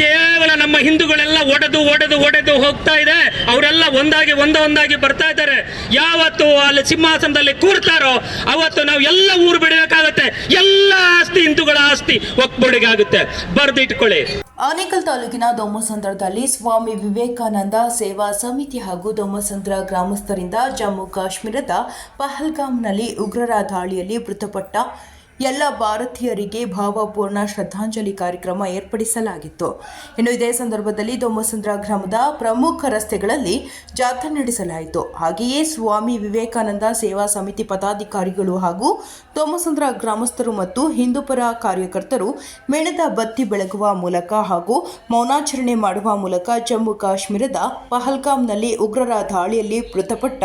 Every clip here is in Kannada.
ಕೇವಲ ನಮ್ಮ ಹಿಂದೂಗಳೆಲ್ಲ ಒಡೆದು ಒಡೆದು ಒಡೆದು ಹೋಗ್ತಾ ಇದೆ. ಅವರೆಲ್ಲ ಒಂದಾಗಿ ಒಂದ ಒಂದಾಗಿ ಬರ್ತಾ ಇದ್ದಾರೆ. ಯಾವತ್ತು ಅಲ್ಲಿ ಸಿಂಹಾಸನದಲ್ಲಿ ಕೂರ್ತಾರೋ ಅವತ್ತು ನಾವು ಎಲ್ಲ ಊರು ಬಿಡಬೇಕಾಗತ್ತೆ. ಎಲ್ಲ ಆಸ್ತಿ ಹಿಂದೂಗಳ ಆಸ್ತಿ ಒಕ್ಕೊಡಿಗಾಗುತ್ತೆ ಬರ್ದಿಟ್ಕೊಳ್ಳಿ. ಆನೇಕಲ್ ತಾಲೂಕಿನ ದೊಮ್ಮಸಂದ್ರದಲ್ಲಿ ಸ್ವಾಮಿ ವಿವೇಕಾನಂದ ಸೇವಾ ಸಮಿತಿ ಹಾಗೂ ದೊಮ್ಮಸಂದ್ರ ಗ್ರಾಮಸ್ಥರಿಂದ ಜಮ್ಮು ಕಾಶ್ಮೀರದ ಪಹಲ್ಗಾಮ್ನಲ್ಲಿ ಉಗ್ರರ ದಾಳಿಯಲ್ಲಿ ಮೃತಪಟ್ಟ ಎಲ್ಲ ಭಾರತೀಯರಿಗೆ ಭಾವಪೂರ್ಣ ಶ್ರದ್ಧಾಂಜಲಿ ಕಾರ್ಯಕ್ರಮ ಏರ್ಪಡಿಸಲಾಗಿತ್ತು. ಇನ್ನು ಇದೇ ಸಂದರ್ಭದಲ್ಲಿ ದೊಮ್ಮಸಂದ್ರ ಗ್ರಾಮದ ಪ್ರಮುಖ ರಸ್ತೆಗಳಲ್ಲಿ ಜಾಥಾ ನಡೆಸಲಾಯಿತು. ಹಾಗೆಯೇ ಸ್ವಾಮಿ ವಿವೇಕಾನಂದ ಸೇವಾ ಸಮಿತಿ ಪದಾಧಿಕಾರಿಗಳು ಹಾಗೂ ದೊಮ್ಮಸಂದ್ರ ಗ್ರಾಮಸ್ಥರು ಮತ್ತು ಹಿಂದೂಪರ ಕಾರ್ಯಕರ್ತರು ಮೇಣದ ಬತ್ತಿ ಬೆಳಗುವ ಮೂಲಕ ಹಾಗೂ ಮೌನಾಚರಣೆ ಮಾಡುವ ಮೂಲಕ ಜಮ್ಮು ಕಾಶ್ಮೀರದ ಪಹಲ್ಗಾಮ್ನಲ್ಲಿ ಉಗ್ರರ ದಾಳಿಯಲ್ಲಿ ಮೃತಪಟ್ಟ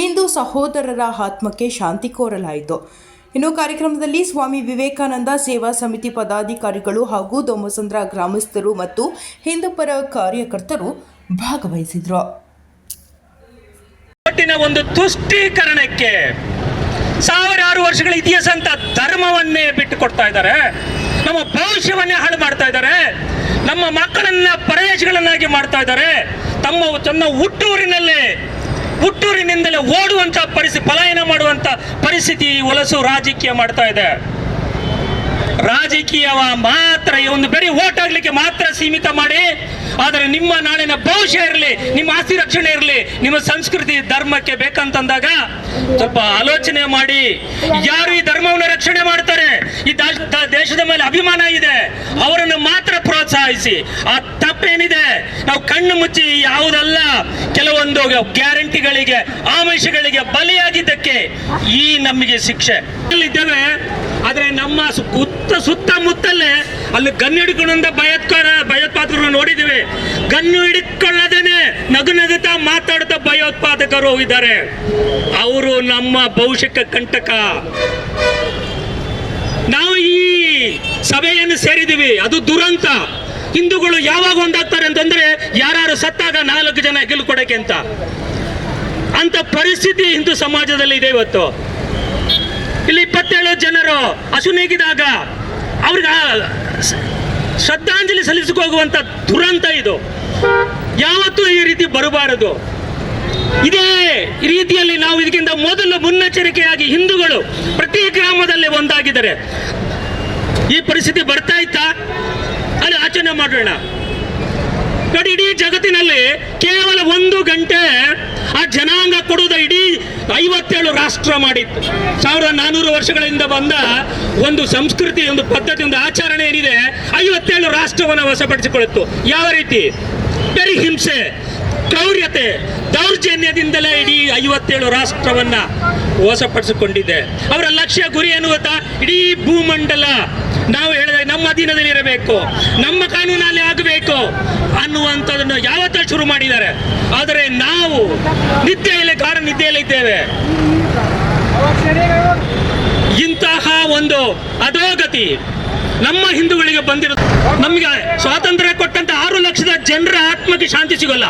ಹಿಂದೂ ಸಹೋದರರ ಆತ್ಮಕ್ಕೆ ಶಾಂತಿ ಕೋರಲಾಯಿತು. ಇನ್ನು ಕಾರ್ಯಕ್ರಮದಲ್ಲಿ ಸ್ವಾಮಿ ವಿವೇಕಾನಂದ ಸೇವಾ ಸಮಿತಿ ಪದಾಧಿಕಾರಿಗಳು ಹಾಗೂ ದೊಮ್ಮಸಂದ್ರ ಗ್ರಾಮಸ್ಥರು ಮತ್ತು ಹಿಂದೂಪರ ಕಾರ್ಯಕರ್ತರು ಭಾಗವಹಿಸಿದ್ರು. ಒಂದು ತುಷ್ಟೀಕರಣಕ್ಕೆ ಸಾವಿರಾರು ವರ್ಷಗಳ ಇತಿಹಾಸ ಅಂತ ಧರ್ಮವನ್ನೇ ಬಿಟ್ಟು ಕೊಡ್ತಾ ಇದ್ದಾರೆ. ನಮ್ಮ ಭವಿಷ್ಯವನ್ನೇ ಹಾಳು ಮಾಡ್ತಾ ಇದ್ದಾರೆ. ನಮ್ಮ ಮಕ್ಕಳನ್ನ ಪರದೇಶಗಳನ್ನಾಗಿ ಮಾಡ್ತಾ ಇದ್ದಾರೆ. ತಮ್ಮ ತನ್ನ ಹುಟ್ಟೂರಿನಲ್ಲೇ ಹುಟ್ಟೂರಿನಿಂದಲೇ ಓಡುವಂತ ಪರಿಸ್ಥಿತಿ ಪಲಾಯನ ಮಾಡುವಂತ ಪರಿಸ್ಥಿತಿ ಈ ಹೊಲಸು ರಾಜಕೀಯ ಮಾಡ್ತಾ ಇದೆ. ರಾಜಕೀಯವ ಮಾತ್ರ ಈ ಒಂದು ಬರೀ ಓಟ್ ಆಗ್ಲಿಕ್ಕೆ ಮಾತ್ರ ಸೀಮಿತ ಮಾಡಿ, ಆದರೆ ನಿಮ್ಮ ನಾಳಿನ ಭವಿಷ್ಯ ಇರಲಿ, ನಿಮ್ಮ ಆಸ್ತಿ ರಕ್ಷಣೆ ಇರಲಿ, ನಿಮ್ಮ ಸಂಸ್ಕೃತಿ ಧರ್ಮಕ್ಕೆ ಬೇಕಂತಂದಾಗ ಸ್ವಲ್ಪ ಆಲೋಚನೆ ಮಾಡಿ. ಯಾರು ಈ ಧರ್ಮವನ್ನು ರಕ್ಷಣೆ ಮಾಡ್ತಾರೆ? ಈ ದೇಶದ ಮೇಲೆ ಅಭಿಮಾನ ಇದೆ. ಅವರನ್ನು ಮಾತ್ರ ಪ್ರೋತ್ಸಾಹಿಸಿ. ಆ ತಪ್ಪೇನಿದೆ? ನಾವು ಕಣ್ಣು ಮುಚ್ಚಿ ಯಾವುದಲ್ಲ. ಕೆಲವೊಂದು ಗ್ಯಾರಂಟಿಗಳಿಗೆ, ಆಮಿಷಗಳಿಗೆ ಬಲಿಯಾಗಿದ್ದಕ್ಕೆ ಈ ನಮಗೆ ಶಿಕ್ಷೆ. ಇದ್ದೇವೆ ಆದ್ರೆ ನಮ್ಮ ಸುತ್ತ ಸುತ್ತಮುತ್ತಲೇ ಅಲ್ಲಿ ಗನ್ ಹಿಡ್ಕೊಂಡ ಭಯೋತ್ಕರ ಭಯೋತ್ಪಾದಕರು ನೋಡಿದ್ದೀವಿ. ಗನ್ನು ಹಿಡ್ಕೊಳ್ಳದೇನೆ ನಗು ನಗುತ್ತಾ ಮಾತಾಡ್ತಾ ಭಯೋತ್ಪಾದಕರು ಇದ್ದಾರೆ. ಅವರು ನಮ್ಮ ಭವಿಷ್ಯಕ್ಕೆ ಕಂಟಕ. ನಾವು ಈ ಸಭೆಯನ್ನು ಸೇರಿದ್ದೀವಿ. ಅದು ದುರಂತ. ಹಿಂದೂಗಳು ಯಾವಾಗ ಒಂದಾಗ್ತಾರೆ ಅಂತಂದ್ರೆ ಯಾರು ಸತ್ತಾಗ ನಾಲ್ಕು ಜನ ಹೆಗಲು ಕೊಡಕ್ಕೆ ಅಂತ. ಅಂತ ಪರಿಸ್ಥಿತಿ ಹಿಂದೂ ಸಮಾಜದಲ್ಲಿ ಇದೆ ಇವತ್ತು. ಇಲ್ಲಿ ಇಪ್ಪತ್ತೇಳು ಜನರು ಹಸುನೀಗಿದಾಗ ಅವ್ರಿಗೆ ಆ ಸ- ಶ್ರದ್ಧಾಂಜಲಿ ಸಲ್ಲಿಸಕ್ಕೆ ಹೋಗುವಂತ ದುರಂತ ಇದು. ಯಾವತ್ತೂ ಈ ರೀತಿ ಬರಬಾರದು. ಇದೇ ರೀತಿಯಲ್ಲಿ ನಾವು ಇದಕ್ಕಿಂತ ಮೊದಲು ಮುನ್ನೆಚ್ಚರಿಕೆಯಾಗಿ ಹಿಂದೂಗಳು ಪ್ರತಿ ಗ್ರಾಮದಲ್ಲಿ ಒಂದಾಗಿದ್ದಾರೆ. ಈ ಪರಿಸ್ಥಿತಿ ಬರ್ತಾ ಇತ್ತಾ? ಅಲ್ಲಿ ಆಚರಣೆ ಮಾಡೋಣ. ನೋಡಿ ಜಗತ್ತಿನಲ್ಲಿ ಕೇವಲ ಒಂದು ಗಂಟೆ ಆ ಜನಾಂಗ ಕೊಡುವುದ ಇಡೀ ಐವತ್ತೇಳು ರಾಷ್ಟ್ರ ಮಾಡಿತ್ತು. ಸಾವಿರದ ನಾನೂರು ವರ್ಷಗಳಿಂದ ಬಂದ ಒಂದು ಸಂಸ್ಕೃತಿ, ಒಂದು ಪದ್ಧತಿ, ಒಂದು ಆಚರಣೆ ಏನಿದೆ, ಐವತ್ತೇಳು ರಾಷ್ಟ್ರವನ್ನು ವಶಪಡಿಸಿಕೊಳ್ಳುತ್ತು ಯಾವ ರೀತಿ? ಬರೀ ಹಿಂಸೆ, ಕ್ರೌರ್ಯತೆ, ದೌರ್ಜನ್ಯದಿಂದಲೇ ಇಡೀ ಐವತ್ತೇಳು ರಾಷ್ಟ್ರವನ್ನ ವಶಪಡಿಸಿಕೊಂಡಿದೆ. ಅವರ ಲಕ್ಷ್ಯ ಗುರಿ ಏನು ಇಡೀ ಭೂಮಂಡಲ ನಾವು ಹೇಳಿದಾಗ ನಮ್ಮ ಅಧೀನದಲ್ಲಿ ಇರಬೇಕು, ನಮ್ಮ ಕಾನೂನಲ್ಲಿ ಆಗಬೇಕು ಅನ್ನುವಂಥದ್ದನ್ನು ಯಾವತ್ತ ಶುರು ಮಾಡಿದ್ದಾರೆ. ಆದರೆ ನಾವು ನಿದ್ದೆಯಲ್ಲಿ ಕಾರಣ ನಿದ್ದೆಯಲ್ಲಿ ಇದ್ದೇವೆ. ಇಂತಹ ಒಂದು ಅಧೋಗತಿ ನಮ್ಮ ಹಿಂದೂಗಳಿಗೆ ಬಂದಿರೋದು. ನಮಗೆ ಸ್ವಾತಂತ್ರ್ಯ ಕೊಟ್ಟಂತ ಆರು ಲಕ್ಷದ ಜನರ ಆತ್ಮಕ್ಕೆ ಶಾಂತಿ ಸಿಗಲ್ಲ.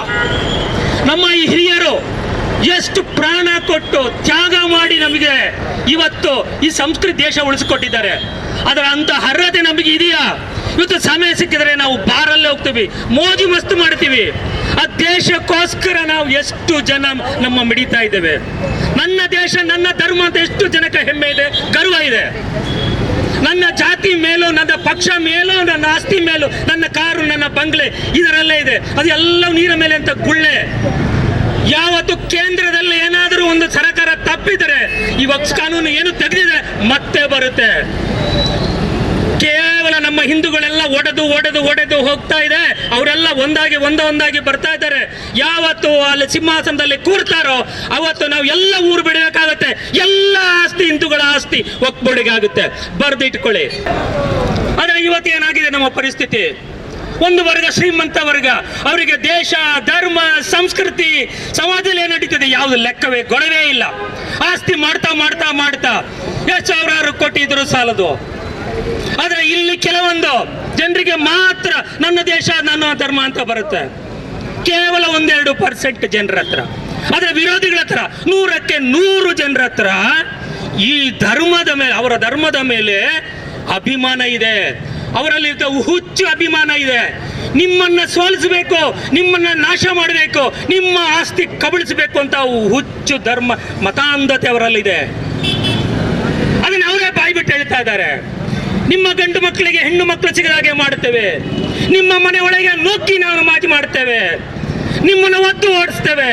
ನಮ್ಮ ಈ ಹಿರಿಯರು ಎಷ್ಟು ಪ್ರಾಣ ಕೊಟ್ಟು ತ್ಯಾಗ ಮಾಡಿ ನಮಗೆ ಇವತ್ತು ಈ ಸಂಸ್ಕೃತಿ ದೇಶ ಉಳಿಸಿಕೊಟ್ಟಿದ್ದಾರೆ. ಅದರ ಅಂತ ಅರ್ಹತೆ ನಮಗೆ ಇದೆಯಾ? ಇವತ್ತು ಸಮಯ ಸಿಕ್ಕಿದ್ರೆ ನಾವು ಬಾರಲ್ಲೇ ಹೋಗ್ತೀವಿ. ಮೋಜು ಮಸ್ತು ಮಾಡ್ತೀವಿ. ಆ ದೇಶಕ್ಕೋಸ್ಕರ ನಾವು ಎಷ್ಟು ಜನ ನಮ್ಮ ಮಿಡಿತಾ ಇದ್ದೇವೆ. ನನ್ನ ದೇಶ, ನನ್ನ ಧರ್ಮ ಅಂತ ಎಷ್ಟು ಜನಕ್ಕೆ ಹೆಮ್ಮೆ ಇದೆ, ಗರ್ವ ಇದೆ. ನನ್ನ ಜಾತಿ ಮೇಲೂ, ನನ್ನ ಪಕ್ಷ ಮೇಲೂ, ನನ್ನ ಆಸ್ತಿ ಮೇಲೂ, ನನ್ನ ಕಾರು, ನನ್ನ ಬಂಗ್ಲೆ, ಇದರಲ್ಲೇ ಇದೆ. ಅದೆಲ್ಲ ನೀರ ಮೇಲೆ ಅಂತ ಗುಳ್ಳೆ. ಯಾವತ್ತು ಕೇಂದ್ರದಲ್ಲಿ ಏನಾದರೂ ಒಂದು ಸರ್ಕಾರ ತಪ್ಪಿದರೆ, ಈ ವಕ್ಸ್ ಕಾನೂನು ಏನು ತೆಗೆದಿದೆ? ಮತ್ತೆ ಬರುತ್ತೆ. ನಮ್ಮ ಹಿಂದೂಗಳೆಲ್ಲ ಒಡೆದು ಒಡೆದು ಒಡೆದು ಹೋಗ್ತಾ ಇದೆ. ಅವರೆಲ್ಲ ಒಂದಾಗಿ ಒಂದ ಒಂದಾಗಿ ಬರ್ತಾ ಇದ್ದಾರೆ. ಯಾವತ್ತು ಅಲ್ಲಿ ಸಿಂಹಾಸನದಲ್ಲಿ ಕೂರ್ತಾರೋ ಅವತ್ತು ನಾವು ಎಲ್ಲ ಊರು ಬಿಡಬೇಕಾಗತ್ತೆ. ಎಲ್ಲ ಆಸ್ತಿ ಹಿಂದೂಗಳ ಆಸ್ತಿ ಒಕ್ಕೊಡಿಗಾಗುತ್ತೆ ಬರ್ದಿಟ್ಕೊಳ್ಳಿ. ಆದರೆ ಇವತ್ತು ಏನಾಗಿದೆ ನಮ್ಮ ಪರಿಸ್ಥಿತಿ? ಒಂದು ವರ್ಗ ಶ್ರೀಮಂತ ವರ್ಗ, ಅವರಿಗೆ ದೇಶ, ಧರ್ಮ, ಸಂಸ್ಕೃತಿ, ಸಮಾಜದಲ್ಲಿ ಏನು ನಡೀತದೆ? ಯಾವುದು ಲೆಕ್ಕವೇ, ಗೊಡವೇ ಇಲ್ಲ. ಆಸ್ತಿ ಮಾಡ್ತಾ ಮಾಡ್ತಾ ಮಾಡ್ತಾ, ಎಷ್ಟು ಸಾವಿರಾರು ಕೋಟಿ ಇದ್ರು ಸಾಲದು. ಆದ್ರೆ ಇಲ್ಲಿ ಕೆಲವೊಂದು ಜನರಿಗೆ ಮಾತ್ರ ನನ್ನ ದೇಶ, ನನ್ನ ಧರ್ಮ ಅಂತ ಬರುತ್ತೆ. ಕೇವಲ ಒಂದೆರಡು ಪರ್ಸೆಂಟ್ ಜನರ ಹತ್ರ. ಆದರೆ ವಿರೋಧಿಗಳ ಹತ್ರ ನೂರಕ್ಕೆ ನೂರು ಜನರ ಹತ್ರ ಈ ಧರ್ಮದ ಮೇಲೆ, ಅವರ ಧರ್ಮದ ಮೇಲೆ ಅಭಿಮಾನ ಇದೆ. ಅವರಲ್ಲಿ ಹುಚ್ಚು ಅಭಿಮಾನ ಇದೆ. ನಿಮ್ಮನ್ನ ಸೋಲಿಸಬೇಕು, ನಿಮ್ಮನ್ನ ನಾಶ ಮಾಡಬೇಕು, ನಿಮ್ಮ ಆಸ್ತಿ ಕಬಳಿಸಬೇಕು ಅಂತ ಹುಚ್ಚು ಧರ್ಮ ಮತಾಂಧತೆ ಅವರಲ್ಲಿದೆ. ಅದನ್ನ ಅವರೇ ಬಾಯಿ ಬಿಟ್ಟು ಹೇಳ್ತಾ ಇದ್ದಾರೆ. ನಿಮ್ಮ ಗಂಡು ಮಕ್ಕಳಿಗೆ ಹೆಣ್ಣು ಮಕ್ಕಳು ಸಿಗದಾಗೆ ಮಾಡುತ್ತೇವೆ. ನಿಮ್ಮ ಮನೆ ಒಳಗೆ ನುಗ್ಗಿ ನಾವು ಮಾಜಿ ಮಾಡುತ್ತೇವೆ. ನಿಮ್ಮನ್ನು ಒತ್ತು ಓಡಿಸ್ತೇವೆ.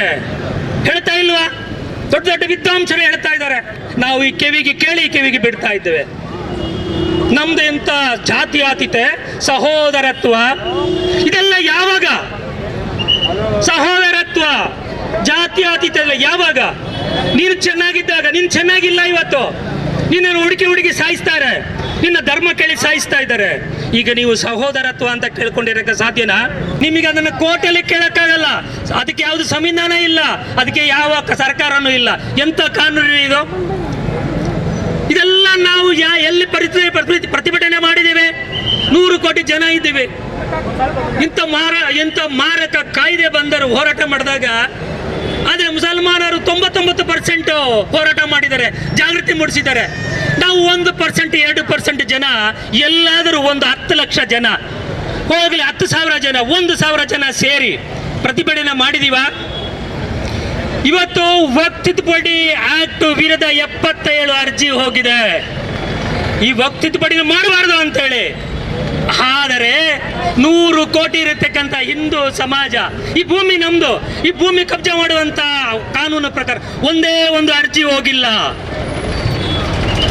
ಹೇಳ್ತಾ ಇಲ್ವಾ? ದೊಡ್ಡ ದೊಡ್ಡ ವಿದ್ವಾಂಸರು ಹೇಳ್ತಾ ಇದ್ದಾರೆ. ನಾವು ಈ ಕಿವಿಗೆ ಕೇಳಿ ಕಿವಿಗೆ ಬಿಡ್ತಾ ಇದ್ದೇವೆ. ನಮ್ದು ಎಂತ ಆತಿತೆ ಸಹೋದರತ್ವ, ಇದೆಲ್ಲ ಯಾವಾಗ? ಸಹೋದರತ್ವ ಜಾತಿ ಆತಿತೆ ಯಾವಾಗ? ನೀನು ಚೆನ್ನಾಗಿದ್ದಾಗ, ನೀನು ಚೆನ್ನಾಗಿಲ್ಲ ಇವತ್ತು. ನಿನ್ನನ್ನು ಹುಡುಕಿ ಹುಡುಕಿ ಸಾಯಿಸ್ತಾರೆ. ನಿನ್ನ ಧರ್ಮ ಕೇಳಿ ಸಾಯಿಸ್ತಾ ಇದ್ದಾರೆ. ಈಗ ನೀವು ಸಹೋದರತ್ವ ಅಂತ ಕೇಳ್ಕೊಂಡಿರಕ್ಕೆ ಸಾಧ್ಯನಾ? ನಿಮಗೆ ಅದನ್ನು ಕೋರ್ಟಲ್ಲಿ ಕೇಳಕ್ಕಾಗಲ್ಲ. ಅದಕ್ಕೆ ಯಾವುದು ಸಂವಿಧಾನ ಇಲ್ಲ. ಅದಕ್ಕೆ ಯಾವ ಸರ್ಕಾರನೂ ಇಲ್ಲ. ಎಂತ ಕಾನೂನು ಇದು? ಇದೆಲ್ಲ ನಾವು ಯಾ ಎಲ್ಲಿ ಪ್ರತಿ- ಪ್ರತಿಭಟನೆ ಮಾಡಿದ್ದೇವೆ. ನೂರು ಕೋಟಿ ಜನ ಇದ್ದೀವಿ. ಇಂಥ ಮಾರ ಇಂಥ ಮಾರಕ ಕಾಯ್ದೆ ಬಂದರು ಹೋರಾಟ ಮಾಡಿದಾಗ. ಆದ್ರೆ ಮುಸಲ್ಮಾನರು ತೊಂಬತ್ತೊಂಬತ್ತು ಪರ್ಸೆಂಟ್ ಹೋರಾಟ ಮಾಡಿದ್ದಾರೆ. ಜಾಗೃತಿ ಮೂಡಿಸಿದ್ದಾರೆ. ನಾವು ಒಂದು ಪರ್ಸೆಂಟ್ ಎರಡು ಪರ್ಸೆಂಟ್ ಜನ, ಎಲ್ಲಾದರೂ ಒಂದು ಹತ್ತು ಲಕ್ಷ ಜನ, ಹೋಗಲಿ ಹತ್ತು ಸಾವಿರ ಜನ, ಒಂದು ಸಾವಿರ ಜನ ಸೇರಿ ಪ್ರತಿಭಟನೆ ಮಾಡಿದೀವ? ಇವತ್ತು ವಕ್ತ್ ತಿದ್ದುಪಡಿ ಆಕ್ಟ್ ವಿರುದ್ಧ ಎಪ್ಪತ್ತೇಳು ಅರ್ಜಿ ಹೋಗಿದೆ. ಈ ವಕ್ತಿತ್ಪಡಿನ ತಿದ್ದುಪಡಿ ಮಾಡಬಾರ್ದು ಅಂತೇಳಿ. ಆದರೆ ನೂರು ಕೋಟಿ ಇರತಕ್ಕಂಥ ಹಿಂದೂ ಸಮಾಜ, ಈ ಭೂಮಿ ನಮ್ದು, ಈ ಭೂಮಿ ಕಬ್ಜಾ ಮಾಡುವಂತ ಕಾನೂನು ಪ್ರಕಾರ ಒಂದೇ ಒಂದು ಅರ್ಜಿ ಹೋಗಿಲ್ಲ.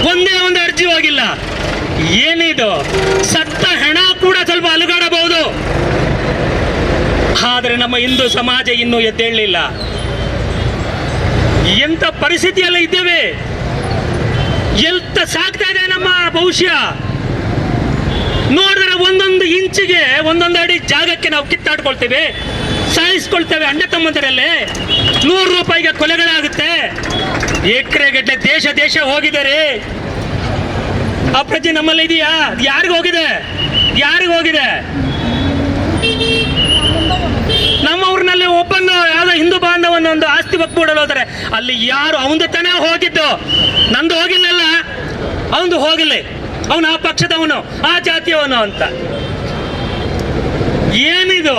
ಒಂದೇ ಒಂದು ಅರ್ಜಿ ಹೋಗಿಲ್ಲ. ಏನಿದು? ಸತ್ತ ಹೆಣ ಕೂಡ ಸ್ವಲ್ಪ ಅಲುಗಾಡಬಹುದು. ಆದರೆ ನಮ್ಮ ಹಿಂದೂ ಸಮಾಜ ಇನ್ನೂ ಎದ್ದೇಳಲಿಲ್ಲ. ಎಂತ ಪರಿಸ್ಥಿತಿಯಲ್ಲ ಇದ್ದೇವೆ? ಎಂತ ಸಾಕ್ತಾ ಇದೆ ನಮ್ಮ ಭವಿಷ್ಯ? ನೋಡಿದ್ರೆ ಒಂದೊಂದು ಇಂಚಿಗೆ ಒಂದೊಂದು ಅಡಿ ಜಾಗಕ್ಕೆ ನಾವು ಕಿತ್ತಾಡ್ಕೊಳ್ತೇವೆ, ಸಾಯಿಸ್ಕೊಳ್ತೇವೆ, ಅಣ್ಣ ತಮ್ಮಂದರಲ್ಲೇ ನೂರು ರೂಪಾಯಿಗೆ ಕೊಲೆಗಳಾಗುತ್ತೆ. ಎಕರೆ ಗಟ್ಟಲೆ ದೇಶ ದೇಶ ಹೋಗಿದ್ದಾರೆ ಆ ಪ್ರಜ್ಞೆ ನಮ್ಮಲ್ಲಿ ಇದೆಯಾ? ಯಾರಿಗ ಹೋಗಿದೆ? ಯಾರಿಗ ಹೋಗಿದೆ? ನಮ್ಮ ಊರಿನಲ್ಲಿ ಒಬ್ಬನ ಯಾವ್ದೋ ಹಿಂದೂ ಬಾಂಧವನ ಒಂದು ಆಸ್ತಿ ಒಪ್ಪಿಡಲು ಹೋದರೆ ಅಲ್ಲಿ ಯಾರು ಅವಂದು ತಾನೇ ಹೋಗಿದ್ದು? ನಂದು ಹೋಗಿಲ್ಲಲ್ಲ? ಅವನು ಹೋಗಿಲ್ಲ. ಅವನು ಆ ಪಕ್ಷದವನು, ಆ ಜಾತಿಯವನು ಅಂತ. ಏನಿದು?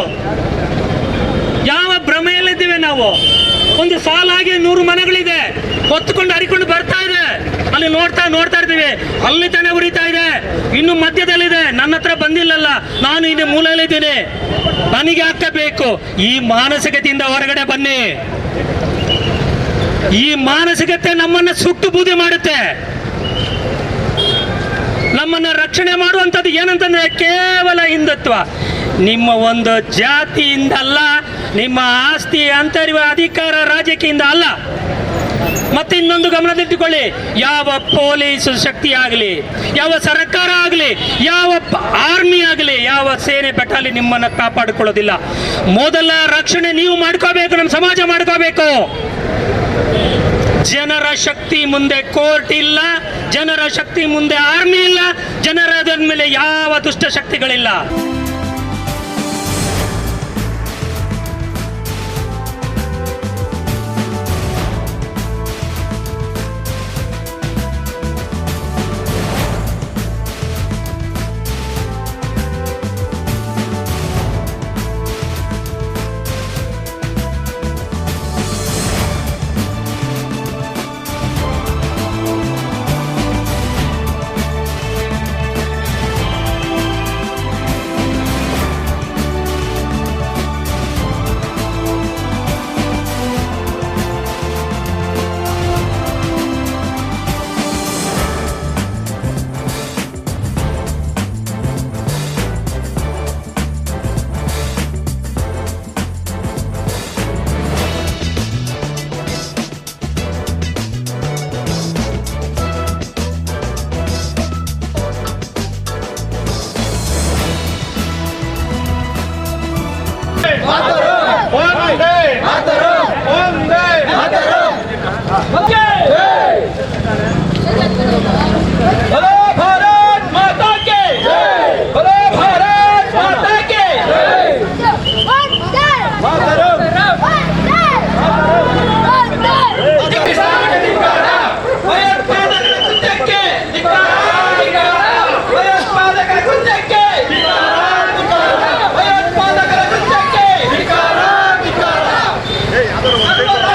ಯಾವ ಭ್ರಮೆಯಲ್ಲಿದ್ದೀವಿ ನಾವು? ಒಂದು ಸಾಲಾಗಿ ನೂರು ಮನೆಗಳಿದೆ. ಹೊತ್ತುಕೊಂಡು ಹರಿಕೊಂಡು ಬರ್ತಾ ಇದೆ. ಅಲ್ಲಿ ನೋಡ್ತಾ ನೋಡ್ತಾ ಇರ್ತೀವಿ ಅಲ್ಲಿ ತಾನೇ ಉರಿತಾ ಇದೆ. ಇನ್ನು ಮಧ್ಯದಲ್ಲಿದೆ. ನನ್ನ ಹತ್ರ ಬಂದಿಲ್ಲಲ್ಲ. ನಾನು ಇಲ್ಲಿ ಮೂಲೆಯಲ್ಲಿದ್ದೀನಿ. ನನಗೆ ಹಾಕಬೇಕು ಈ ಮಾನಸಿಕತೆಯಿಂದ ಹೊರಗಡೆ ಬನ್ನಿ. ಈ ಮಾನಸಿಕತೆ ನಮ್ಮನ್ನ ಸುಟ್ಟು ಬೂದಿ ಮಾಡುತ್ತೆ. ನಮ್ಮನ್ನ ರಕ್ಷಣೆ ಮಾಡುವಂಥದ್ದು ಏನಂತಂದ್ರೆ ಕೇವಲ ಹಿಂದುತ್ವ. ನಿಮ್ಮ ಒಂದು ಜಾತಿಯಿಂದ ಅಲ್ಲ ನಿಮ್ಮ ಆಸ್ತಿ ಅಂತರಿವ ಅಧಿಕಾರ ರಾಜಕೀಯದಿಂದ ಅಲ್ಲ. ಮತ್ತಿನ್ನೊಂದು ಗಮನದಲ್ಲಿಟ್ಟುಕೊಳ್ಳಿ. ಯಾವ ಪೊಲೀಸ್ ಶಕ್ತಿ ಆಗಲಿ ಯಾವ ಸರ್ಕಾರ ಆಗಲಿ, ಯಾವ ಆರ್ಮಿ ಆಗಲಿ, ಯಾವ ಸೇನೆ ಬೆಟಾಲಿ ನಿಮ್ಮನ್ನ ಕಾಪಾಡಿಕೊಳ್ಳೋದಿಲ್ಲ. ಮೊದಲ ರಕ್ಷಣೆ ನೀವು ಮಾಡ್ಕೋಬೇಕು, ನಮ್ಮ ಸಮಾಜ ಮಾಡ್ಕೋಬೇಕು. ಜನರ ಶಕ್ತಿ ಮುಂದೆ ಕೋರ್ಟ್ ಇಲ್ಲ, ಜನರ ಶಕ್ತಿ ಮುಂದೆ ಆರ್ಮಿ ಇಲ್ಲ, ಜನರ ಮೇಲೆ ಯಾವ ದುಷ್ಟ 원대 ¡Vamos!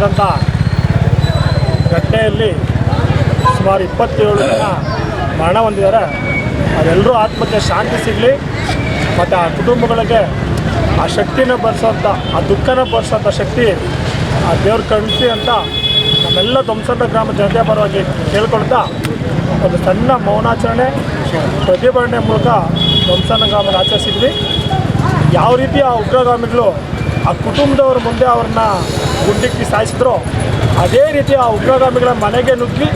ನಡೆದಂಥ ಘಟನೆಯಲ್ಲಿ ಸುಮಾರು ಇಪ್ಪತ್ತೇಳು ಜನ ಮರಣ ಹೊಂದಿದ್ದಾರೆ. ಅದೆಲ್ಲರೂ ಆತ್ಮಕ್ಕೆ ಶಾಂತಿ ಸಿಗಲಿ ಮತ್ತು ಆ ಕುಟುಂಬಗಳಿಗೆ ಆ ಶಕ್ತಿನ ಬರೆಸೋಂಥ ಆ ದುಃಖನ ಬರೆಸೋಂಥ ಶಕ್ತಿ, ಆ ದೇವ್ರ ಕಳಿಸಿ ಅಂತ ನಮ್ಮೆಲ್ಲ ಧ್ವಂಸದ ಗ್ರಾಮ ಜನತೆ ಪರವಾಗಿ ಕೇಳ್ಕೊಳ್ತಾ ಒಂದು ಸಣ್ಣ ಮೌನಾಚರಣೆ, ಪ್ರತಿಭಟನೆ ಮೂಲಕ ಧ್ವಂಸನ ಗ್ರಾಮದ ಆಚರಿಸಿದ್ವಿ. ಯಾವ ರೀತಿ ಆ ಉಗ್ರಗಾಮಿಗಳು ಆ ಕುಟುಂಬದವ್ರ ಮುಂದೆ ಅವ್ರನ್ನ ಗುಂಡಿಕ್ಕಿ ಸಾಯಿಸಿದ್ರು. ಅದೇ ರೀತಿ ಆ ಉಗ್ರಗಾಮಿಗಳ ಮನೆಗೆ ನುಗ್ಗಿ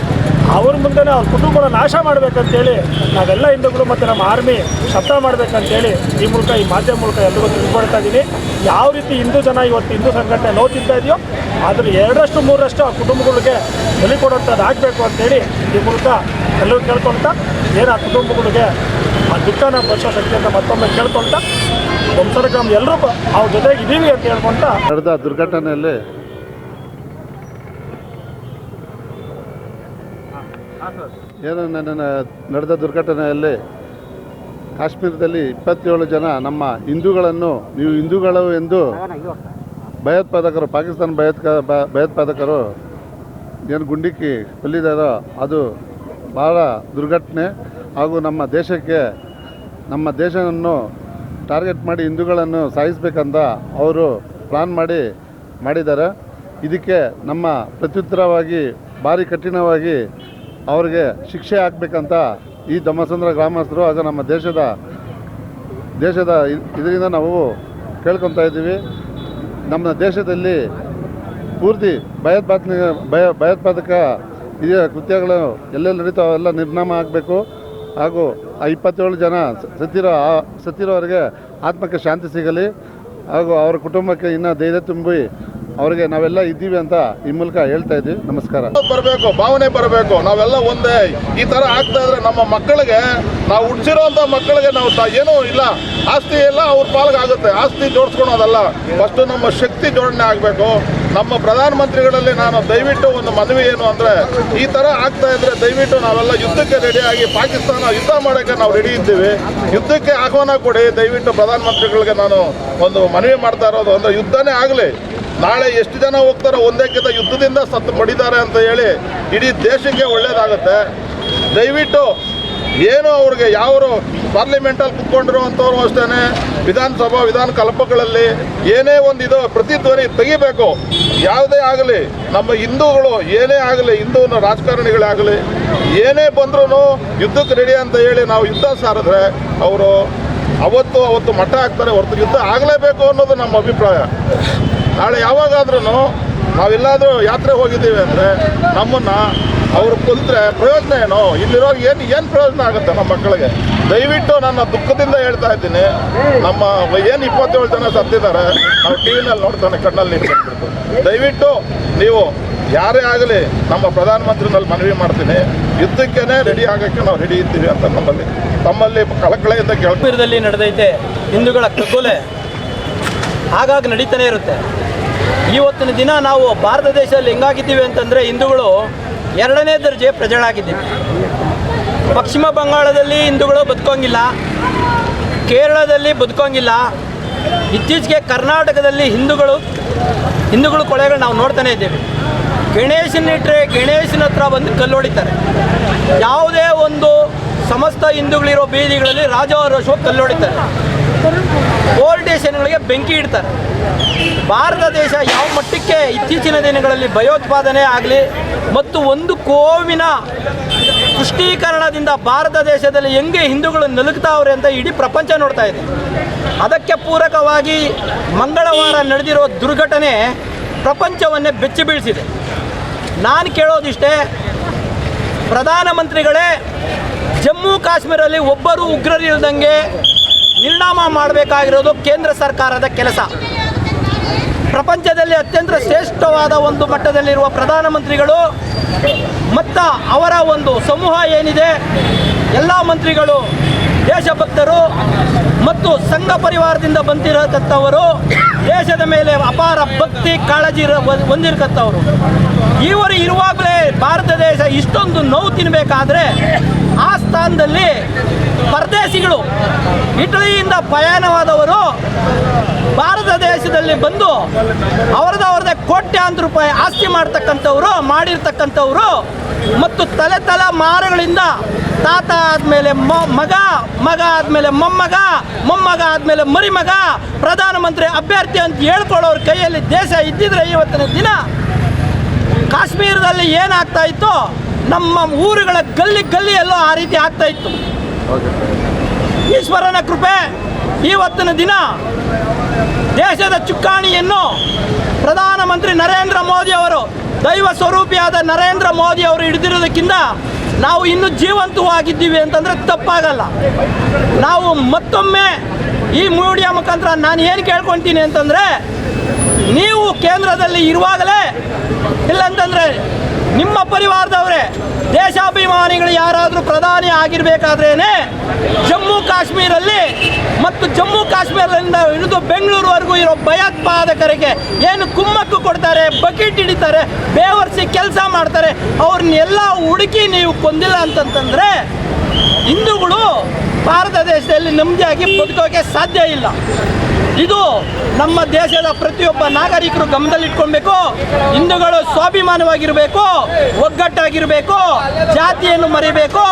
ಅವ್ರ ಮುಂದೆನೇ ಅವ್ರ ಕುಟುಂಬನ ನಾಶ ಮಾಡಬೇಕಂತೇಳಿ ನಾವೆಲ್ಲ ಹಿಂದೂಗಳು ಮತ್ತು ನಮ್ಮ ಆರ್ಮಿ ಶಬ್ದ ಮಾಡಬೇಕಂತೇಳಿ ಈ ಮೂಲಕ, ಈ ಮಾಧ್ಯಮ ಮೂಲಕ ಎಲ್ಲರಿಗೂ ತಿಳ್ಕೊಳ್ತಾ ಇದ್ದೀನಿ ಯಾವ ರೀತಿ ಹಿಂದೂ ಜನ ಇವತ್ತು ಹಿಂದೂ ಸಂಘಟನೆ ತಿಂತಾ ಇದೆಯೋ ಅದ್ರ ಎರಡರಷ್ಟು, ಮೂರರಷ್ಟು ಆ ಕುಟುಂಬಗಳಿಗೆ ಬಲಿ ಕೊಡುವಂಥದ್ದು ಆಗಬೇಕು ಅಂತೇಳಿ ಈ ಮೂಲಕ ಎಲ್ಲರೂ ಕೇಳ್ಕೊಳ್ತಾ, ಏನು ಆ ಕುಟುಂಬಗಳಿಗೆ ಆ ದುಃಖನ ಶಕ್ತಿ ಅಂತ ಮತ್ತೊಮ್ಮೆ ಕೇಳ್ಕೊಳ್ತಾ ಗ್ರಾಮ ಎಲ್ಲರೂ ಅವ್ರ ಜೊತೆಗೆ ಇದ್ದೀವಿ ಅಂತ ಹೇಳ್ಕೊಂತ ನಡೆದ ದುರ್ಘಟನೆಯಲ್ಲಿ ಏನು ನನ್ನ ನಡೆದ ದುರ್ಘಟನೆಯಲ್ಲಿ ಕಾಶ್ಮೀರದಲ್ಲಿ ಇಪ್ಪತ್ತೇಳು ಜನ ನಮ್ಮ ಹಿಂದೂಗಳನ್ನು, ನೀವು ಹಿಂದೂಗಳು ಎಂದು ಭಯೋತ್ಪಾದಕರು, ಪಾಕಿಸ್ತಾನ ಭಯೋತ್ಕ ಭಯೋತ್ಪಾದಕರು ಏನು ಗುಂಡಿಕ್ಕಿ ಕೊಲ್ಲಿದಾರೋ ಅದು ಭಾಳ ದುರ್ಘಟನೆ. ಹಾಗೂ ನಮ್ಮ ದೇಶಕ್ಕೆ, ನಮ್ಮ ದೇಶವನ್ನು ಟಾರ್ಗೆಟ್ ಮಾಡಿ ಹಿಂದೂಗಳನ್ನು ಸಾಯಿಸಬೇಕಂತ ಅವರು ಪ್ಲಾನ್ ಮಾಡಿ ಮಾಡಿದ್ದಾರೆ. ಇದಕ್ಕೆ ನಮ್ಮ ಪ್ರತ್ಯುತ್ತರವಾಗಿ, ಭಾರಿ ಕಠಿಣವಾಗಿ ಅವರಿಗೆ ಶಿಕ್ಷೆ ಹಾಕ್ಬೇಕಂತ ಈ ಧಮ್ಮಸಂದ್ರ ಗ್ರಾಮಸ್ಥರು ಹಾಗೂ ನಮ್ಮ ದೇಶದ ದೇಶದ ಇದರಿಂದ ನಾವು ಕೇಳ್ಕೊತಾ ಇದ್ದೀವಿ. ನಮ್ಮ ದೇಶದಲ್ಲಿ ಪೂರ್ತಿ ಭಯೋತ್ಪಾದನೆ, ಭಯ, ಭಯೋತ್ಪಾದಕ ಇದೆಯ ಕೃತ್ಯಗಳು ಎಲ್ಲೆಲ್ಲಿ ನಡೀತಾವೆಲ್ಲ ನಿರ್ನಾಮ ಆಗಬೇಕು. ಹಾಗೂ ಆ ಇಪ್ಪತ್ತೇಳು ಜನ ಸತ್ತಿರೋ ಸತ್ತಿರೋರಿಗೆ ಆತ್ಮಕ್ಕೆ ಶಾಂತಿ ಸಿಗಲಿ ಹಾಗೂ ಅವರ ಕುಟುಂಬಕ್ಕೆ ಇನ್ನೂ ಧೈರ್ಯ ತುಂಬಿ ಅವರಿಗೆ ನಾವೆಲ್ಲ ಇದ್ದೀವಿ ಅಂತ ಈ ಮೂಲಕ ಹೇಳ್ತಾ ಇದ್ದೀವಿ. ನಮಸ್ಕಾರ. ಬರಬೇಕು, ಭಾವನೆ ಬರಬೇಕು. ನಾವೆಲ್ಲ ಒಂದೇ. ಈ ತರ ಆಗ್ತಾ ಇದ್ರೆ ನಮ್ಮ ಮಕ್ಕಳಿಗೆ, ನಾವು ಹುಡ್ಸಿರೋಂಥ ಮಕ್ಕಳಿಗೆ ನಾವು ಏನೂ ಇಲ್ಲ. ಆಸ್ತಿ ಎಲ್ಲ ಅವ್ರ ಪಾಲ್ಗಾಗುತ್ತೆ. ಆಸ್ತಿ ಜೋಡಿಸ್ಕೊಳೋದಲ್ಲ. ಫಸ್ಟ್ ನಮ್ಮ ಶಕ್ತಿ ಜೋಡಣೆ ಆಗಬೇಕು. ನಮ್ಮ ಪ್ರಧಾನಮಂತ್ರಿಗಳಲ್ಲಿ ನಾನು ದಯವಿಟ್ಟು ಒಂದು ಮನವಿ ಏನು ಅಂದ್ರೆ, ಈ ತರ ಆಗ್ತಾ ಇದ್ರೆ ದಯವಿಟ್ಟು ನಾವೆಲ್ಲ ಯುದ್ಧಕ್ಕೆ ರೆಡಿಯಾಗಿ ಪಾಕಿಸ್ತಾನ ಯುದ್ಧ ಮಾಡೋಕ್ಕೆ ನಾವು ರೆಡಿ ಇದ್ದೀವಿ. ಯುದ್ಧಕ್ಕೆ ಆಹ್ವಾನ ಕೊಡಿ. ದಯವಿಟ್ಟು ಪ್ರಧಾನಮಂತ್ರಿಗಳಿಗೆ ನಾನು ಒಂದು ಮನವಿ ಮಾಡ್ತಾ ಇರೋದು. ಅಂದ್ರೆ ಯುದ್ಧನೇ ಆಗಲಿ. ನಾಳೆ ಎಷ್ಟು ಜನ ಹೋಗ್ತಾರೋ ಒಂದಕ್ಕಿಂತ ಯುದ್ಧದಿಂದ ಸತ್ತು ಮಡಿದ್ದಾರೆ ಅಂತ ಹೇಳಿ ಇಡೀ ದೇಶಕ್ಕೆ ಒಳ್ಳೇದಾಗುತ್ತೆ. ದಯವಿಟ್ಟು ಏನು ಅವ್ರಿಗೆ ಯಾವರು ಪಾರ್ಲಿಮೆಂಟಲ್ಲಿ ಕುತ್ಕೊಂಡಿರುವಂಥವ್ರು ಅಷ್ಟೇ ವಿಧಾನಸಭಾ ವಿಧಾನ ಕಲ್ಪಗಳಲ್ಲಿ ಏನೇ ಒಂದು ಇದು ಪ್ರತಿಧ್ವನಿ ತೆಗಿಬೇಕು. ಯಾವುದೇ ಆಗಲಿ, ನಮ್ಮ ಹಿಂದೂಗಳು ಏನೇ ಆಗಲಿ ಹಿಂದೂ ರಾಜಕಾರಣಿಗಳಾಗಲಿ, ಏನೇ ಬಂದ್ರೂ ಯುದ್ಧಕ್ಕೆ ರೆಡಿ ಅಂತ ಹೇಳಿ ನಾವು ಯುದ್ಧ ಸಾರಿದ್ರೆ ಅವರು ಅವತ್ತು ಅವತ್ತು ಮಠ ಹಾಕ್ತಾರೆ ಹೊರತು ಯುದ್ಧ ಆಗಲೇಬೇಕು ಅನ್ನೋದು ನಮ್ಮ ಅಭಿಪ್ರಾಯ. ನಾಳೆ ಯಾವಾಗಾದ್ರೂ ನಾವೆಲ್ಲಾದರೂ ಯಾತ್ರೆ ಹೋಗಿದ್ದೀವಿ ಅಂದರೆ ನಮ್ಮನ್ನು ಅವರು ಕುಂತ್ರೆ ಪ್ರಯೋಜನ ಏನು? ಇಲ್ಲಿರೋ ಏನು ಏನು ಪ್ರಯೋಜನ ಆಗುತ್ತೆ ನಮ್ಮ ಮಕ್ಕಳಿಗೆ? ದಯವಿಟ್ಟು ನನ್ನ ದುಃಖದಿಂದ ಹೇಳ್ತಾ ಇದ್ದೀನಿ. ನಮ್ಮ ಏನು ಇಪ್ಪತ್ತೇಳು ಜನ ಸತ್ತಿದ್ದಾರೆ, ನಾವು ಟಿ ವಿನಲ್ಲಿ ನೋಡ್ತಾನೆ ಕಣ್ಣಲ್ಲಿ ನೀರು ದಯವಿಟ್ಟು ನೀವು ಯಾರೇ ಆಗಲಿ ನಮ್ಮ ಪ್ರಧಾನಮಂತ್ರಿನಲ್ಲಿ ಮನವಿ ಮಾಡ್ತೀನಿ. ಯುದ್ಧಕ್ಕೇ ರೆಡಿ ಆಗೋಕ್ಕೆ ನಾವು ರೆಡಿ ಇದ್ದೀವಿ ಅಂತ ನಮ್ಮಲ್ಲಿ ತಮ್ಮಲ್ಲಿ ಕಳಕಳೆಯಿಂದ ಕೇಳ್ಪೀರದಲ್ಲಿ ನಡೆದೈತೆ ಹಿಂದೂಗಳ ಕಗ್ಗೊಲೆ. ಆಗಾಗ ನಡೀತಾನೆ ಇರುತ್ತೆ. ಇವತ್ತಿನ ದಿನ ನಾವು ಭಾರತ ದೇಶದಲ್ಲಿ ಹೆಂಗಾಗಿದ್ದೀವಿ ಅಂತಂದರೆ ಹಿಂದೂಗಳು ಎರಡನೇ ದರ್ಜೆ ಪ್ರಜೆಗಳಾಗಿದ್ದೀವಿ. ಪಶ್ಚಿಮ ಬಂಗಾಳದಲ್ಲಿ ಹಿಂದೂಗಳು ಬದುಕೋಂಗಿಲ್ಲ ಕೇರಳದಲ್ಲಿ ಬದುಕೋಂಗಿಲ್ಲ ಇತ್ತೀಚೆಗೆ ಕರ್ನಾಟಕದಲ್ಲಿ ಹಿಂದೂಗಳು ಹಿಂದೂಗಳು ಕೊಳೆಗಳು ನಾವು ನೋಡ್ತಾನೆ ಇದ್ದೀವಿ. ಗಣೇಶನಿಟ್ರೆ ಗಣೇಶನ ಹತ್ರ ಬಂದು ಕಲ್ಲು ಹೊಡಿತಾರೆ ಯಾವುದೇ ಒಂದು ಸಮಸ್ತ ಹಿಂದೂಗಳಿರೋ ಬೀದಿಗಳಲ್ಲಿ ರಾಜವರೋಷವಾಗಿ ಕಲ್ಲು ಹೊಡಿತಾರೆ ಪೋಲ್ ಸ್ಟೇಷನ್ಗಳಿಗೆ ಬೆಂಕಿ ಇಡ್ತಾರೆ. ಭಾರತ ದೇಶ ಯಾವ ಮಟ್ಟಕ್ಕೆ ಇತ್ತೀಚಿನ ದಿನಗಳಲ್ಲಿ ಭಯೋತ್ಪಾದನೆ ಆಗಲಿ ಮತ್ತು ಒಂದು ಕೋವಿನ ಪುಷ್ಟೀಕರಣದಿಂದ ಭಾರತ ದೇಶದಲ್ಲಿ ಹೆಂಗೆ ಹಿಂದೂಗಳು ನಲುಗ್ತಾವ್ರೆ ಅಂತ ಇಡೀ ಪ್ರಪಂಚ ನೋಡ್ತಾ ಇದೆ. ಅದಕ್ಕೆ ಪೂರಕವಾಗಿ ಮಂಗಳವಾರ ನಡೆದಿರೋ ದುರ್ಘಟನೆ ಪ್ರಪಂಚವನ್ನೇ ಬೆಚ್ಚಿ ಬೀಳಿಸಿದೆ. ನಾನು ಕೇಳೋದಿಷ್ಟೇ, ಪ್ರಧಾನಮಂತ್ರಿಗಳೇ ಜಮ್ಮು ಕಾಶ್ಮೀರಲ್ಲಿ ಒಬ್ಬರು ಉಗ್ರರಿಲ್ದಂಗೆ ನಿರ್ಣಾಮ ಮಾಡಬೇಕಾಗಿರೋದು ಕೇಂದ್ರ ಸರ್ಕಾರದ ಕೆಲಸ. ಪ್ರಪಂಚದಲ್ಲಿ ಅತ್ಯಂತ ಶ್ರೇಷ್ಠವಾದ ಒಂದು ಮಟ್ಟದಲ್ಲಿರುವ ಪ್ರಧಾನಮಂತ್ರಿಗಳು ಮತ್ತು ಅವರ ಒಂದು ಸಮೂಹ ಏನಿದೆ, ಎಲ್ಲ ಮಂತ್ರಿಗಳು, ದೇಶಭಕ್ತರು ಮತ್ತು ಸಂಘ ಪರಿವಾರದಿಂದ ಬಂದಿರತಕ್ಕವರು ದೇಶದ ಮೇಲೆ ಅಪಾರ ಭಕ್ತಿ, ಕಾಳಜಿ ಹೊಂದಿರತಕ್ಕವರು. ಇವರು ಇರುವಾಗಲೇ ಭಾರತ ದೇಶ ಇಷ್ಟೊಂದು ನೋವು ತಿನ್ನಬೇಕಾದ್ರೆ ಆ ಸ್ಥಾನದಲ್ಲಿ ಪರದೇಶಿಗಳು, ಇಟಲಿಯಿಂದ ಪಯಣವಾದವರು ಭಾರತ ದೇಶದಲ್ಲಿ ಬಂದು ಅವರದೇ ಅವರದೇ ಕೋಟ್ಯಾಂತರ ರೂಪಾಯಿ ಆಸ್ತಿ ಮಾಡ್ತಕ್ಕಂಥವ್ರು, ಮಾಡಿರ್ತಕ್ಕಂಥವ್ರು, ಮತ್ತು ತಲೆ ತಲೆ ಮಾರುಗಳಿಂದ ತಾತ ಆದಮೇಲೆ ಮಗ ಮಗ ಆದಮೇಲೆ ಮೊಮ್ಮಗ ಮೊಮ್ಮಗ ಆದಮೇಲೆ ಮರಿಮಗ, ಪ್ರಧಾನಮಂತ್ರಿ ಅಭ್ಯರ್ಥಿ ಅಂತ ಹೇಳ್ಕೊಳ್ಳೋರ ಕೈಯಲ್ಲಿ ದೇಶ ಇದ್ದಿದ್ರೆ ಇವತ್ತಿನ ದಿನ ಕಾಶ್ಮೀರದಲ್ಲಿ ಏನಾಗ್ತಾ ಇತ್ತು ನಮ್ಮ ಊರುಗಳ ಗಲ್ಲಿ ಗಲ್ಲಿಯಲ್ಲೂ ಆ ರೀತಿ ಆಗ್ತಾ ಇತ್ತು. ಈಶ್ವರನ ಕೃಪೆ, ಇವತ್ತಿನ ದಿನ ದೇಶದ ಚುಕ್ಕಾಣಿಯನ್ನು ಪ್ರಧಾನಮಂತ್ರಿ ನರೇಂದ್ರ ಮೋದಿ ಅವರು, ದೈವ ಸ್ವರೂಪಿಯಾದ ನರೇಂದ್ರ ಮೋದಿ ಅವರು ಹಿಡಿದಿರೋದಕ್ಕಿಂತ ನಾವು ಇನ್ನೂ ಜೀವಂತವಾಗಿದ್ದೀವಿ ಅಂತಂದರೆ ತಪ್ಪಾಗಲ್ಲ. ನಾವು ಮತ್ತೊಮ್ಮೆ ಈ ಮೀಡಿಯಾ ಮುಖಾಂತರ ನಾನು ಏನು ಕೇಳ್ಕೊತೀನಿ ಅಂತಂದರೆ, ನೀವು ಕೇಂದ್ರದಲ್ಲಿ ಇರುವಾಗಲೇ, ಇಲ್ಲಂತಂದರೆ ನಿಮ್ಮ ಪರಿವಾರದವರೇ, ದೇಶಾಭಿಮಾನಿಗಳು ಯಾರಾದರೂ ಪ್ರಧಾನಿ ಆಗಿರಬೇಕಾದ್ರೇನೆ ಜಮ್ಮು ಕಾಶ್ಮೀರಲ್ಲಿ ಮತ್ತು ಜಮ್ಮು ಕಾಶ್ಮೀರದಿಂದ ಹಿಡಿದು ಬೆಂಗಳೂರುವರೆಗೂ ಇರೋ ಭಯೋತ್ಪಾದಕರಿಗೆ ಏನು ಕುಮ್ಮಕ್ಕು ಕೊಡ್ತಾರೆ, ಬಕೆಟ್ ಹಿಡಿತಾರೆ, ಬೇವರ್ಸಿ ಕೆಲಸ ಮಾಡ್ತಾರೆ ಅವ್ರನ್ನೆಲ್ಲ ಹುಡುಕಿ ನೀವು ಕೊಂದಿಲ್ಲ ಅಂತಂತಂದರೆ ಹಿಂದೂಗಳು ಭಾರತ ದೇಶದಲ್ಲಿ ನೆಮ್ಮದಿಯಾಗಿ ಬದುಕೋಕೆ ಸಾಧ್ಯ ಇಲ್ಲ. ಇದು ನಮ್ಮ ದೇಶದ ಪ್ರತಿಯೊಬ್ಬ ನಾಗರಿಕರು ಗಮನದಲ್ಲಿಟ್ಕೊಳ್ಬೇಕು ಹಿಂದೂಗಳು ಸ್ವಾಭಿಮಾನವಾಗಿರಬೇಕು, ಒಗ್ಗಟ್ಟಾಗಿರಬೇಕು, ಜಾತಿಯನ್ನು ಮರಿಬೇಕು,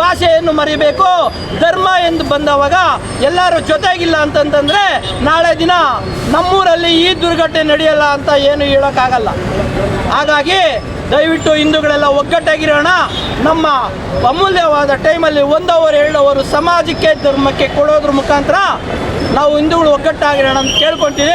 ಭಾಷೆಯನ್ನು ಮರಿಬೇಕು, ಧರ್ಮ ಎಂದು ಬಂದವಾಗ ಎಲ್ಲರೂ ಜೊತೆಗಿಲ್ಲ ಅಂತಂತಂದರೆ ನಾಳೆ ದಿನ ನಮ್ಮೂರಲ್ಲಿ ಈ ದುರ್ಘಟನೆ ನಡೆಯಲ್ಲ ಅಂತ ಏನು ಹೇಳೋಕ್ಕಾಗಲ್ಲ. ಹಾಗಾಗಿ ದಯವಿಟ್ಟು ಹಿಂದೂಗಳೆಲ್ಲ ಒಗ್ಗಟ್ಟಾಗಿರೋಣ. ನಮ್ಮ ಅಮೂಲ್ಯವಾದ ಟೈಮಲ್ಲಿ ಒಂದು ಅವರ್ ಎರಡು ಅವರು ಸಮಾಜಕ್ಕೆ, ಧರ್ಮಕ್ಕೆ ಕೊಡೋದ್ರ ಮುಖಾಂತರ ನಾವು ಹಿಂದೂಗಳು ಒಗ್ಗಟ್ಟಾಗಿರೋಣ ಅಂತ ಕೇಳ್ಕೊತೀವಿ